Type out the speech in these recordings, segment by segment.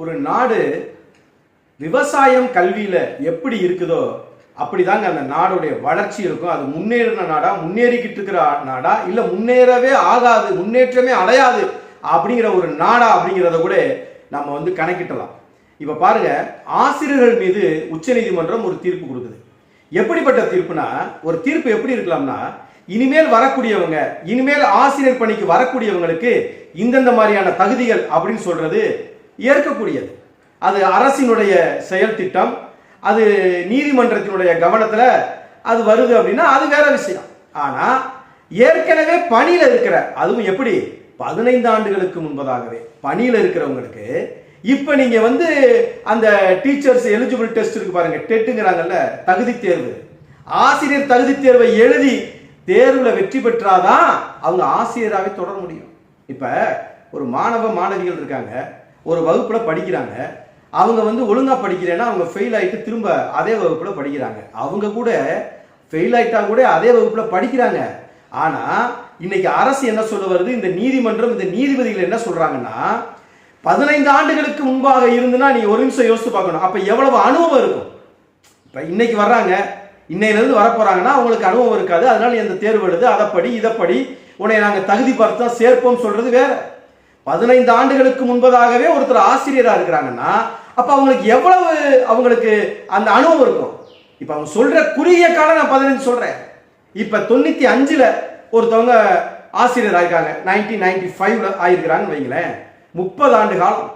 ஒரு நாடு விவசாயம் கல்வியில எப்படி இருக்குதோ அப்படிதாங்க அந்த நாடுடைய வளர்ச்சி இருக்கும். அது முன்னேறின நாடா முன்னேறிக்கிட்டு இருக்கிற நாடா இல்ல முன்னேறவே ஆகாது முன்னேற்றமே அடையாது அப்படிங்கிற ஒரு நாடா அப்படிங்கிறத கூட நம்ம வந்து கணக்கிட்டலாம். இப்ப பாருங்க ஆசிரியர்கள் மீது உச்சநீதிமன்றம் ஒரு தீர்ப்பு கொடுக்குது. எப்படிப்பட்ட தீர்ப்புனா ஒரு தீர்ப்பு எப்படி இருக்கலாம்னா இனிமேல் வரக்கூடியவங்க இனிமேல் ஆசிரியர் பணிக்கு வரக்கூடியவங்களுக்கு இந்தந்த மாதிரியான தகுதிகள் அப்படின்னு சொல்றது ஏற்கக்கூடியது. அது அரசினுடைய செயல் திட்டம் அது நீதிமன்றத்தினுடைய கவனத்தில் அது வருது அப்படின்னா அது வேற விஷயம். ஆனால் ஏற்கனவே பணியில் இருக்கிற அதுவும் எப்படி? பதினைந்து ஆண்டுகளுக்கு முன்பதாகவே பணியில் இருக்கிறவங்களுக்கு இப்போ நீங்கள் வந்து அந்த டீச்சர்ஸ் எலிஜிபிள் டெஸ்ட் இருக்கு பாருங்க டெட்டுங்கிறாங்கல்ல தகுதி தேர்வு. ஆசிரியர் தகுதி தேர்வை எழுதி தேர்வில் வெற்றி பெற்றாதான் அவங்க ஆசிரியராகவே தொடர முடியும். இப்போ ஒரு மாணவ மாணவிகள் இருக்காங்க ஒரு வகுப்பில் படிக்கிறாங்க. அவங்க வந்து ஒழுங்காக படிக்கிறேன்னா அவங்க ஃபெயில் ஆகிட்டு திரும்ப அதே வகுப்பில் படிக்கிறாங்க. அவங்க கூட ஃபெயில் ஆகிட்டா கூட அதே வகுப்பில் படிக்கிறாங்க. ஆனால் இன்னைக்கு அரசு என்ன சொல்ல வருது? இந்த நீதிமன்றம் இந்த நீதிபதிகள் என்ன சொல்கிறாங்கன்னா பதினைந்து ஆண்டுகளுக்கு முன்பாக இருந்துன்னா நீ ஒரு நிமிஷம் யோசித்து பார்க்கணும். அப்போ எவ்வளவு அனுபவம் இருக்கும்? இப்போ இன்னைக்கு வர்றாங்க. இன்னையிலேருந்து வரப்போகிறாங்கன்னா அவங்களுக்கு அனுபவம் இருக்காது. அதனால எந்த தேர்வு எழுது அதை படி இதை படி உன்னை நாங்கள் தகுதி பார்த்து தான் சேர்ப்போம் சொல்கிறது வேறு. பதினைந்து ஆண்டுகளுக்கு முன்பதாகவே ஒருத்தர் ஆசிரியராக இருக்கிறாங்கன்னா அப்போ அவங்களுக்கு எவ்வளவு அவங்களுக்கு அந்த அனுபவம் இருக்கும்? இப்போ அவங்க சொல்கிற குறுகிய காலம் நான் பதினஞ்சு சொல்கிறேன் இப்போ தொண்ணூற்றி அஞ்சில் ஒருத்தவங்க ஆசிரியர் ஆயிருக்காங்க. நைன்டீன் நைன்டி ஃபைவ்ல ஆயிருக்கிறாங்கன்னு வைங்களேன். முப்பது ஆண்டு காலம்.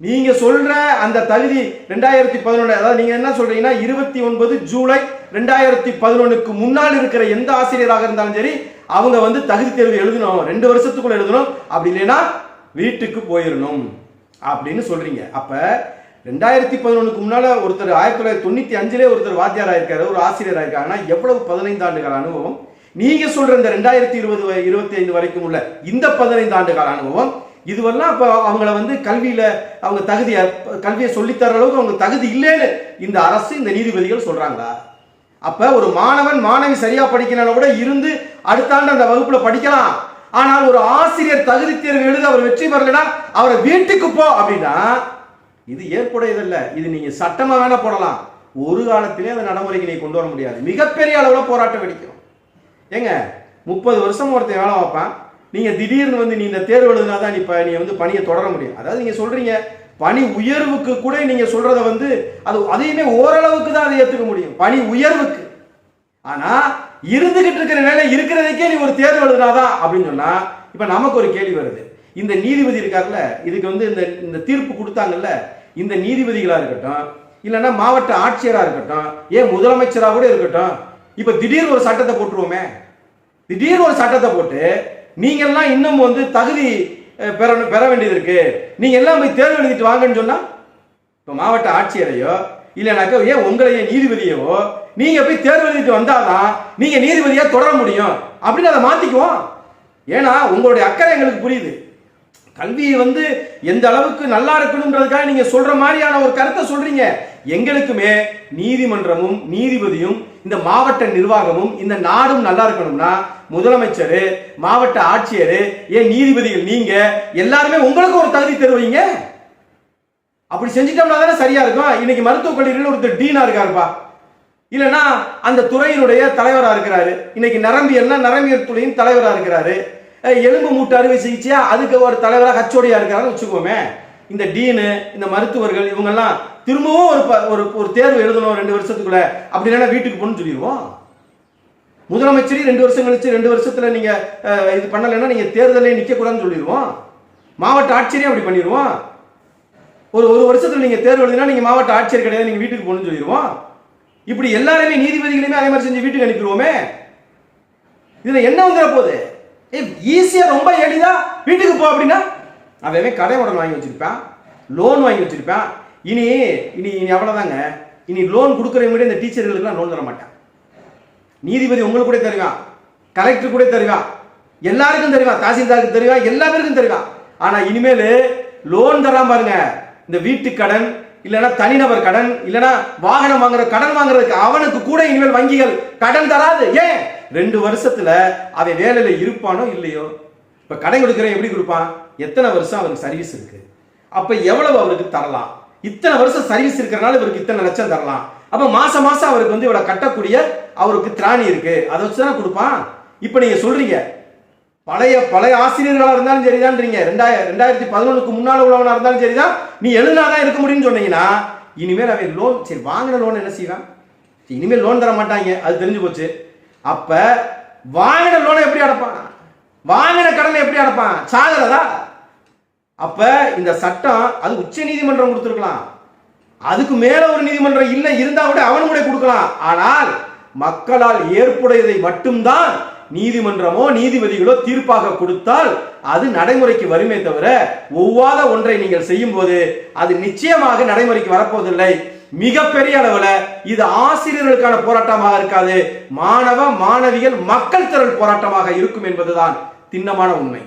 நீங்கள் சொல்கிற அந்த தகுதி ரெண்டாயிரத்தி பதினொன்று அதாவது நீங்கள் என்ன சொல்கிறீங்கன்னா இருபத்தி ஒன்பது ஜூலை ரெண்டாயிரத்தி பதினொன்றுக்கு முன்னால் இருக்கிற எந்த ஆசிரியராக இருந்தாலும் சரி அவங்க வந்து தகுதி தேர்வு எழுதணும். ரெண்டு வருஷத்துக்குள்ள எழுதணும். அப்படி இல்லைன்னா வீட்டுக்கு போயிடணும் அப்படின்னு சொல்றீங்க. அப்ப ரெண்டாயிரத்தி பதினொன்றுக்கு முன்னால ஒருத்தர் ஆயிரத்தி தொள்ளாயிரத்தி தொண்ணூத்தி அஞ்சுலேயே ஒருத்தர் வாத்தியாராக இருக்காரு ஒரு ஆசிரியராக இருக்காங்கன்னா எவ்வளவு பதினைந்து ஆண்டுகால அனுபவம்? நீங்க சொல்ற இந்த ரெண்டாயிரத்தி இருபது இருபத்தி ஐந்து வரைக்கும் உள்ள இந்த பதினைந்து ஆண்டு கால அனுபவம் இதுவெல்லாம் அப்ப அவங்கள வந்து கல்வியில அவங்க தகுதி கல்வியை சொல்லித்தர அளவுக்கு அவங்க தகுதி இல்லைன்னு இந்த அரசு இந்த நீதிபதிகள் சொல்றாங்களா? அப்ப ஒரு மாணவன் மாணவி சரியா படிக்கணும் கூட இருந்து அடுத்த ஆண்டு அந்த வகுப்புல படிக்கலாம். ஆனால் ஒரு ஆசிரியர் தகுதி தேர்வு எழுத அவர் வெற்றி பெறலனா அவரை வீட்டுக்கு போ அப்படின்னா இது ஏற்புடையதல்ல. இது நீங்க சட்டமா வேணா போடலாம். ஒரு காலத்திலே அந்த நடைமுறைக்கு நீ கொண்டு வர முடியாது. மிகப்பெரிய அளவுல போராட்டம் வெடிக்கும். ஏங்க முப்பது வருஷம் ஒருத்தன் வேலை வைப்பேன் நீங்க திடீர்னு வந்து நீ இந்த தேர்வு எழுதினா தான் நீ நீ வந்து பணியை தொடர முடியும். அதாவது நீங்க சொல்றீங்க பணி உயர்வுக்கு கூட நீங்க சொல்றத வந்து அது அதையுமே ஓரளவுக்கு தான் அதை ஏற்றுக்க முடியும். பணி உயர்வுக்கு. ஆனா இருந்துகிட்டு இருக்கிற வேலை இருக்கிறதுக்கே நீ ஒரு தேர்வு எழுதுனாதான் அப்படின்னு சொன்னா இப்ப நமக்கு ஒரு கேள்வி வருது. இந்த நீதிபதி இருக்கார்ல இதுக்கு வந்து இந்த இந்த தீர்ப்பு கொடுத்தாங்கல்ல இந்த நீதிபதிகளா இருக்கட்டும் இல்லைன்னா மாவட்ட ஆட்சியரா இருக்கட்டும் ஏன் முதலமைச்சரா கூட இருக்கட்டும் இப்ப திடீர் ஒரு சட்டத்தை போட்டுருவோமே. திடீர்னு ஒரு சட்டத்தை போட்டு நீங்க எல்லாம் இன்னும் வந்து தகுதி பெற பெற வேண்டியது இருக்கு. நீங்க எல்லாம் போய் தேர்வு எழுதிட்டு வாங்கன்னு சொன்னா இப்போ மாவட்ட ஆட்சியரையோ இல்லைனாக்கா ஏன் உங்களையே நீதிபதியவோ நீங்கள் போய் தேர்வு எழுதிட்டு வந்தாதான் நீங்கள் நீதிபதியாக தொடர முடியும். அப்படின்னு அதை மாத்திக்குவோம். ஏன்னா உங்களுடைய அக்கறை எங்களுக்கு புரியுது. கல்வி வந்து எந்த அளவுக்கு நல்லா இருக்கணுன்றதுக்காக நீங்க சொல்ற மாதிரியான ஒரு கருத்தை சொல்றீங்க. எங்களுக்குமே நீதிமன்றமும் நீதிபதியும் இந்த மாவட்ட நிர்வாகமும் இந்த நாடும் நல்லா இருக்கணும்னா முதலமைச்சர் மாவட்ட ஆட்சியர் ஏன் நீதிபதிகள் நீங்க எல்லாருமே உங்களுக்கு ஒரு தகுதி தருவீங்க? அப்படி செஞ்சிட்டோம்னா தானே சரியா இருக்கும்? இன்னைக்கு மருத்துவக் கல்லூரியில் ஒருத்தர் டீனா இருக்காருப்பா. இல்லைன்னா அந்த துறையினுடைய தலைவராக இருக்கிறாரு. இன்னைக்கு நரம்பியல்னா நரம்பியல் துறையின் தலைவராக இருக்கிறாரு. எலும்பு மூட்டு அறுவை சிகிச்சையா அதுக்கு ஒரு தலைவராக ஹச்சோடியா இருக்கிறாருன்னு வச்சுக்கோமே. இந்த டீனு இந்த மருத்துவர்கள் இவங்கெல்லாம் திரும்பவும் ஒரு ப- ஒரு ஒரு தேர்வு எழுதணும் ரெண்டு வருஷத்துக்குள்ள. அப்படி இல்லைன்னா வீட்டுக்கு போகணும்னு சொல்லிடுவோம். முதலமைச்சரையும் ரெண்டு வருஷம் கழிச்சு ரெண்டு வருஷத்துல நீங்க இது பண்ணலைன்னா நீங்க தேர்தலே நிக்க கூடாதுன்னு சொல்லிடுவோம். மாவட்ட ஆட்சியரையும் அப்படி பண்ணிடுவோம். ஒரு ஒரு வருஷத்துல நீங்க தேர்வு எழுதினா நீங்க மாவட்ட ஆட்சியர் கிடையாது நீங்க வீட்டுக்கு போகணும்னு சொல்லிடுவோம். இப்படி எல்லாருமே நீதிபதிகளையுமே அதே மாதிரி செஞ்சு வீட்டுக்கு அனுப்பிடுவோமே. இதுல என்ன வந்துட போகுது? ஈஸியா ரொம்ப எளிதா வீட்டுக்கு போ அப்படின்னா அவன் கடை உடன் வாங்கி வச்சுருப்பான் லோன் வாங்கி வச்சிருப்பான். இனி இனி இனி அவ்வளவுதாங்க. இனி லோன் கொடுக்குறவங்க கூட இந்த டீச்சர்களுக்குலாம் லோன் தர மாட்டான். நீதிபதி உங்களுக்கு கூட தருவான் கலெக்டர் கூட தருவான் எல்லாருக்கும் தருவான் தாசில்தாருக்கு தருவான் எல்லா பேருக்கும் தருவான் ஆனா இனிமேல் லோன் தராம பாருங்க. இந்த வீட்டு கடன் இல்லைன்னா தனிநபர் கடன் இல்லைன்னா வாகனம் வாங்குற கடன் வாங்குறதுக்கு அவனுக்கு கூட இனிமேல் வங்கிகள் கடன் தராது. ஏன்? ரெண்டு வருஷத்துல அவன் வேலையில இருப்பானோ இல்லையோ? இப்ப கடன் கொடுக்குறவன் எப்படி கொடுப்பான்? எத்தனை வருஷம் அவருக்கு சர்வீஸ் இருக்கு? அப்ப எவ்வளவு அவருக்கு தரலாம்? இத்தனை வருஷம் சர்வீஸ் இருக்கிறனால இவருக்கு இத்தனை லட்சம் தரலாம். அப்ப மாசம் மாசம் அவருக்கு வந்து இவ்வளவு கட்டக்கூடிய அவருக்கு திராணி இருக்கு. அதை வச்சுதான் கொடுப்பான்? இப்ப நீங்க சொல்றீங்க பழைய பழைய ஆசிரியர்களாக இருந்தாலும் சரிதான்றீங்க. ரெண்டாயிரம் ரெண்டாயிரத்தி பதினொன்றுக்கு முன்னால் உள்ளவனாக இருந்தாலும் சரிதான். நீ எழுதினாதான் இருக்க முடியும்னு சொன்னீங்கன்னா இனிமேல் அவன் லோன் சரி வாங்கின லோன் என்ன செய்வான்? இனிமேல் லோன் தர மாட்டாங்க. அது தெரிஞ்சு போச்சு. அப்ப வாங்கின லோனை எப்படி அடைப்பான்? வாங்கின கடனை எப்படி அடைப்பான்? சாகரதா அப்ப இந்த சட்டம் அது உச்ச நீதிமன்றம் கொடுத்துருக்கலாம். அதுக்கு மேல ஒரு நீதிமன்றம் இல்லை இருந்தா கூட அவனு கூட கொடுக்கலாம். ஆனால் மக்களால் ஏற்புடையதை மட்டும்தான் நீதிமன்றமோ நீதிபதிகளோ தீர்ப்பாக கொடுத்தால் அது நடைமுறைக்கு வருமே தவிர ஒவ்வாத ஒன்றை நீங்கள் செய்யும் போது அது நிச்சயமாக நடைமுறைக்கு வரப்போவதில்லை. மிகப்பெரிய அளவுல இது ஆசிரியர்களுக்கான போராட்டமாக இருக்காது. மாணவ மாணவிகள் மக்கள் திரள் போராட்டமாக இருக்கும் என்பதுதான் திண்ணமான உண்மை.